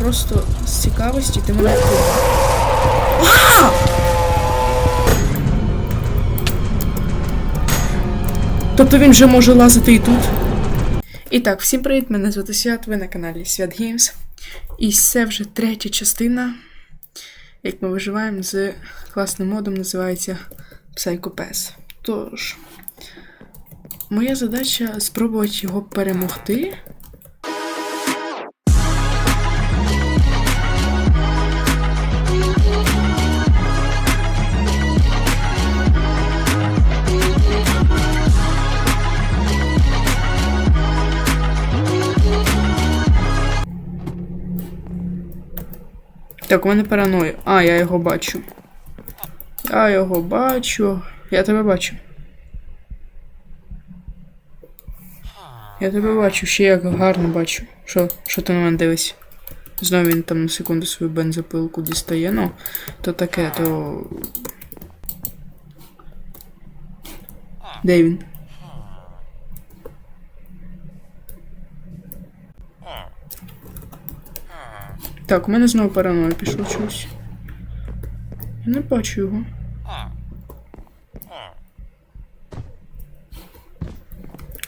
просто з цікавості ти мене. А! Тобто він вже може лазити і тут. І так, всім привіт, мене звати Свят, ви на каналі Свят Геймс. І це вже третя частина, як ми виживаємо з класним модом, називається Psycho Pass. Тож, моя задача спробувати його перемогти. Так, у мене параноя. А, я його бачу. Я його бачу. Я тебе бачу. Я тебе бачу, ще як гарно бачу. Що, що ти на мене дивишся? Знову він там на секунду свою бензопилку дістає, ну, то таке, то. Де він? Так, у мене знову параноя пішло чогось. Я не бачу його.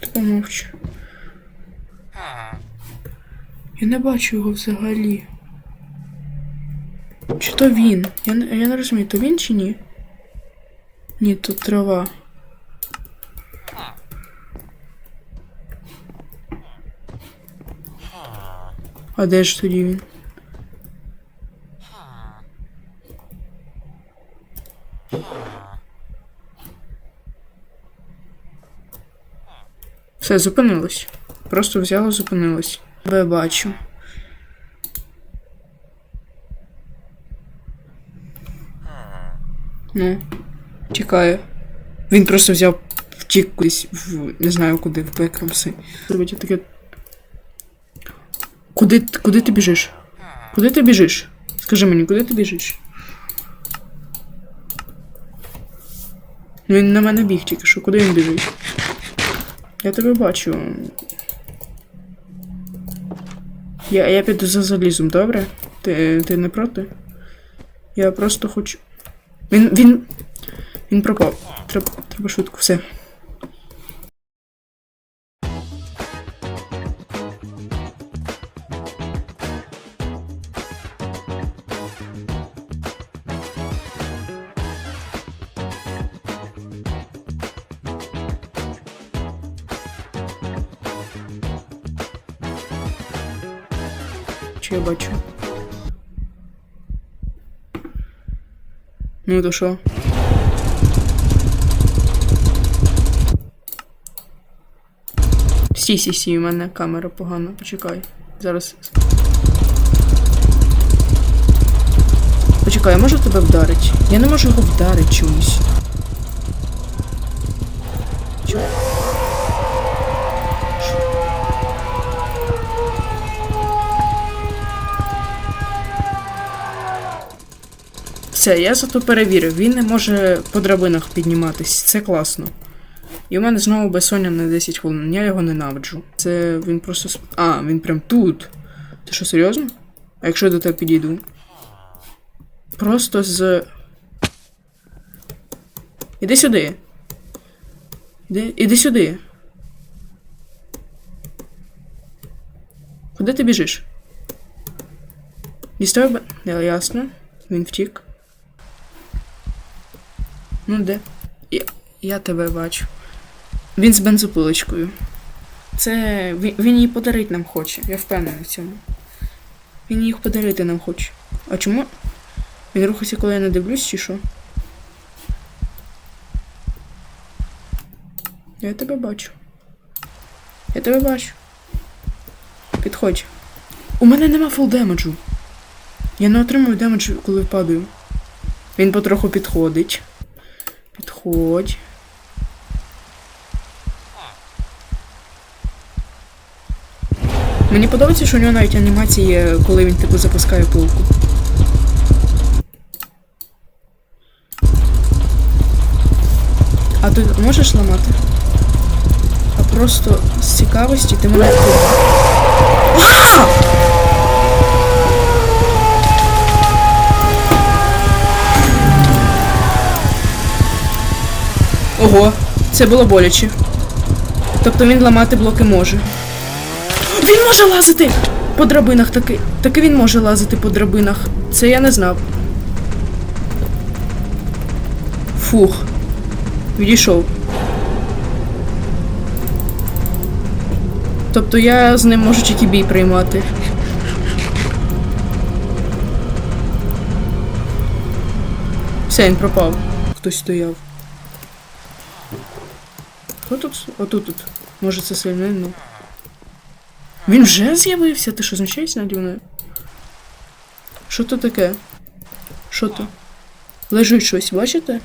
Ти помовчи. Я не бачу його взагалі. Чи то він? Я я не розумію, то він чи ні? Ні, тут трава. А де ж тоді він? Все, зупинилось. Просто взяло, зупинилось. Тебе бачу. Ну, тікає. Він просто взяв втік кудись в не знаю куди, в бекрамси. Робить таке. Куди, куди ти біжиш? Куди ти біжиш? Скажи мені, куди ти біжиш? Він на мене біг тільки що, куди він біжить? Я тебе бачу. Я, я піду за залізом, добре? Ти, ти не проти? Я просто хочу. Він. він. Він пропав. Треба, треба швидко, все. Чи я бачу? Ну то що? Стій, стій, стій, у мене камера погана. Почекай. Зараз. Почекай, я можу тебе вдарити? Я не можу його вдарити чомусь. Все, я зато перевірив, він не може по драбинах підніматись. Це класно. І у мене знову безсоння на 10 хвилин. Я його ненавиджу. Це він просто. А, він прям тут. Ти що, серйозно? А якщо я до тебе підійду? Просто з. Іди сюди. Іди, іди сюди. Куди ти біжиш? Дістав б... Ясно. Він втік. Ну де? Я, я тебе бачу. Він з бензопилочкою. Це. Він, він її подарити нам хоче, я впевнений в цьому. Він їх подарити нам хоче. А чому? Він рухається, коли я не дивлюсь, чи що? Я тебе бачу. Я тебе бачу. Підходь. У мене нема фул демеджу. Я не отримую демеджу, коли падаю. Він потроху підходить. Підходь. Мені подобається, що у нього навіть анімації коли він типу запускає пилку. А ти можеш ламати? А просто з цікавості ти мене. Ого, це було боляче. Тобто він ламати блоки може. Він може лазити по драбинах таки. Таки він може лазити по драбинах. Це я не знав. Фух. Відійшов. Тобто я з ним можу тільки бій приймати. Все, він пропав. Хтось стояв. Хто тут? Отут тут. Може це сильно, ну. Він вже з'явився? Ти що знущаєшся наді мною? Що то таке? Що то? Лежить щось, бачите?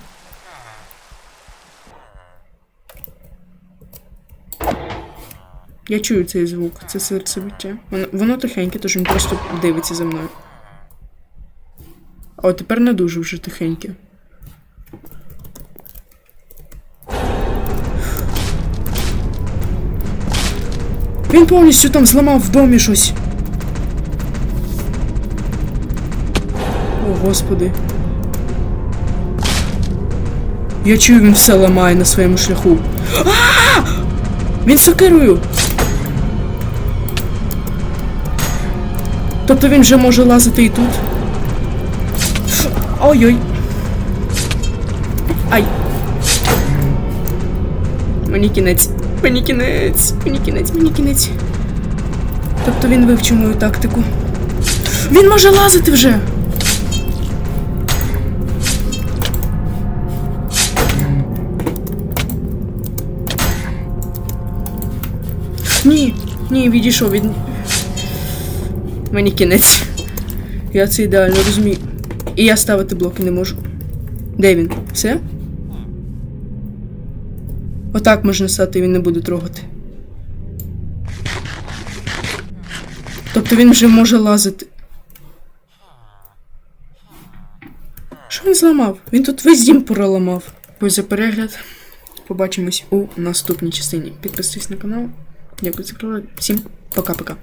Я чую цей звук, це серцебиття. Воно, воно тихеньке, тож він просто дивиться за мною. О, тепер не дуже вже тихеньке. Він повністю там зламав в домі щось. О, господи. Я чую, він все ламає на своєму шляху. А! Він сокирою. Тобто він вже може лазити і тут. Ой-ой. Ай. Мені кінець. Мені кінець. Мені кінець, мені кінець. Тобто він вивчив мою тактику. Він може лазити вже. Ні, ні, відійшов від. Мені кінець. Я це ідеально розумію. І я ставити блоки не можу. Де він? Все? Отак можна стати, він не буде трогати. Тобто він вже може лазити. Що він зламав? Він тут весь дім проламав. Ось за перегляд. Побачимось у наступній частині. Підписуйтесь на канал. Дякую за перегляд. Всім пока-пока.